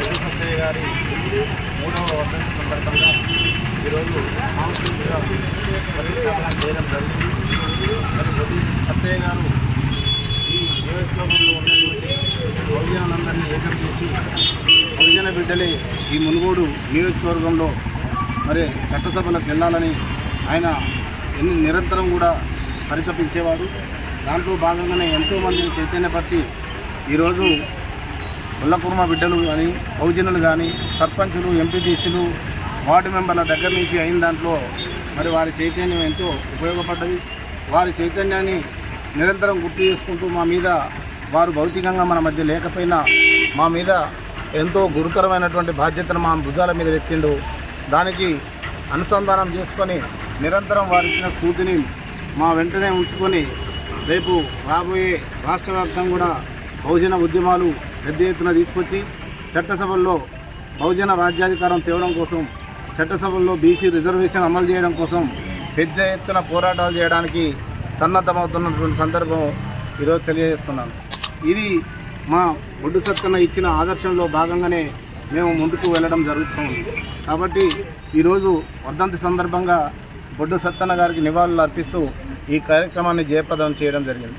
బుద్ధ సత్తయ్య గారి మూడవ వర్ధంతి సందర్భంగా ఈరోజు సాంస్కృతిక ప్రతిష్టాపన చేయడం జరుగుతుంది. మరి సత్తయ్య గారు ఈ నియోజకవర్గంలో ఉన్నటువంటి బహుజనులందరినీ ఏకం చేసి బహుజన బిడ్డలే ఈ మునుగోడు నియోజకవర్గంలో మరి చట్టసభలకు వెళ్ళాలని ఆయన ఎన్ని నిరంతరం కూడా పరితపించేవాడు. దాంట్లో భాగంగానే ఎంతోమందిని చైతన్యపరిచి ఈరోజు ఉల్లకుర్మ బిడ్డలు కానీ బహుజనులు కానీ సర్పంచులు ఎంపీటీసీలు వార్డు మెంబర్ల దగ్గర నుంచి అయిన దాంట్లో మరి వారి చైతన్యం ఎంతో ఉపయోగపడ్డది. వారి చైతన్యాన్ని నిరంతరం గుర్తు చేసుకుంటూ మా మీద వారు భౌతికంగా మన మధ్య లేకపోయినా మా మీద ఎంతో గురుతరమైనటువంటి బాధ్యతను మా భుజాల మీద పెట్టిండు దానికి అనుసంధానం చేసుకొని నిరంతరం వారు ఇచ్చిన స్ఫూర్తిని మా వెంటనే ఉంచుకొని రేపు రాబోయే రాష్ట్ర వ్యాప్తంగా కూడా బహుజన ఉద్యమాలు పెద్ద ఎత్తున తీసుకొచ్చి చట్టసభల్లో బహుజన రాజ్యాధికారం తేవడం కోసం చట్టసభల్లో బీసీ రిజర్వేషన్ అమలు చేయడం కోసం పెద్ద ఎత్తున పోరాటాలు చేయడానికి సన్నద్ధమవుతున్నటువంటి సందర్భం ఈరోజు తెలియజేస్తున్నాను. ఇది మా బొడ్డు సత్తన్న ఇచ్చిన ఆదర్శంలో భాగంగానే మేము ముందుకు వెళ్ళడం జరుగుతుంది కాబట్టి ఈరోజు వర్ధంతి సందర్భంగా బొడ్డు సత్తన్న గారికి నివాళులు అర్పిస్తూ ఈ కార్యక్రమాన్ని జయప్రదం చేయడం జరిగింది.